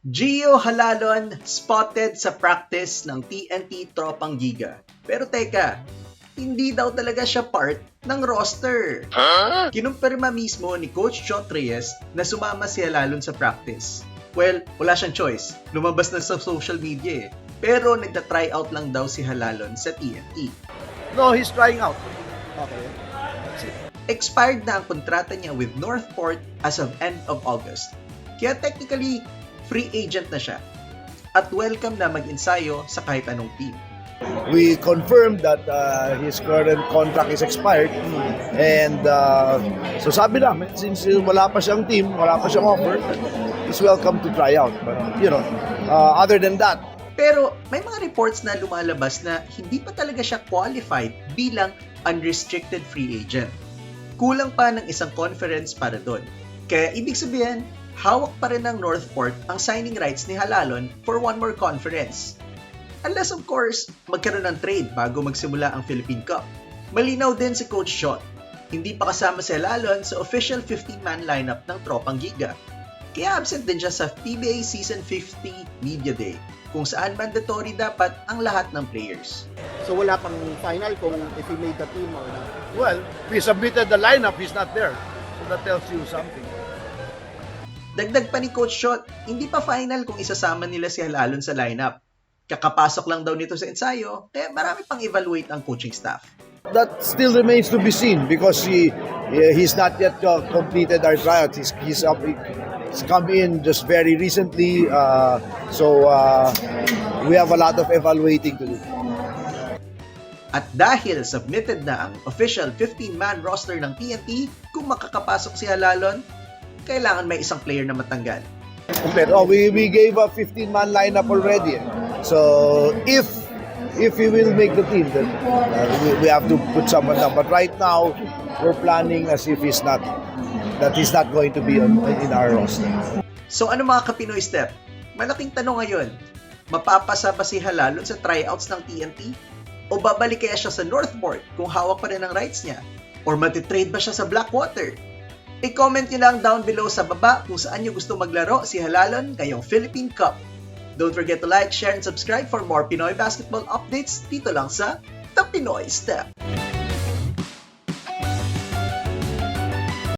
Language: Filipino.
Gio Halalon spotted sa practice ng TNT Tropang Giga. Pero teka, hindi daw talaga siya part ng roster. Kinumpirma mismo ni Coach Chot Reyes na sumama si Halalon sa practice. Well, wala siyang choice. Lumabas na sa social media eh. Pero nagta-try out lang daw si Halalon sa TNT. No, he's trying out. Okay. Expired na ang kontrata niya with Northport as of end of August. Kaya technically, free agent na siya. At welcome na mag-ensayo sa kahit anong team. We confirmed that uh, his current contract is expired. And uh, so sabi namin, since wala pa siyang team, wala pa siyang offer, he's welcome to try out. But, you know, uh, other than that, Pero may mga reports na lumalabas na hindi pa talaga siya qualified bilang unrestricted free agent. Kulang pa ng isang conference para doon. Kaya ibig sabihin, hawak pa rin ng Northport ang signing rights ni Halalon for one more conference. Unless of course, magkaroon ng trade bago magsimula ang Philippine Cup. Malinaw din si Coach Shot. Hindi pa kasama si Halalon sa official 15-man lineup ng Tropang Giga. Kaya absent din siya sa PBA Season 50 Media Day, kung saan mandatory dapat ang lahat ng players. So wala pang final kung if he made the team or not. well, we submitted the lineup, he's not there. So that tells you something. Dagdag pa ni Coach Shot, hindi pa final kung isasama nila si Halalon sa lineup. Kakapasok lang daw nito sa ensayo, kaya marami pang evaluate ang coaching staff. That still remains to be seen because he he's not yet uh, completed our tryouts. He's he's up, he's come in just very recently, uh, so uh, we have a lot of evaluating to do. At dahil submitted na ang official 15-man roster ng TNT, kung makakapasok si Halalon, kailangan may isang player na matanggal. Oh, we we gave a 15-man lineup already. So if if he will make the team, then uh, we, we have to put someone down. But right now, we're planning as if he's not that he's not going to be on, in our roster. So ano mga kapinoy step? Malaking tanong ngayon, mapapasa ba si Halalon sa tryouts ng TNT? O babalik kaya siya sa Northport kung hawak pa rin ang rights niya? Or matitrade ba siya sa Blackwater? I-comment nyo lang down below sa baba kung saan nyo gusto maglaro si Halalon ngayong Philippine Cup. Don't forget to like, share, and subscribe for more Pinoy basketball updates dito lang sa The Pinoy Step.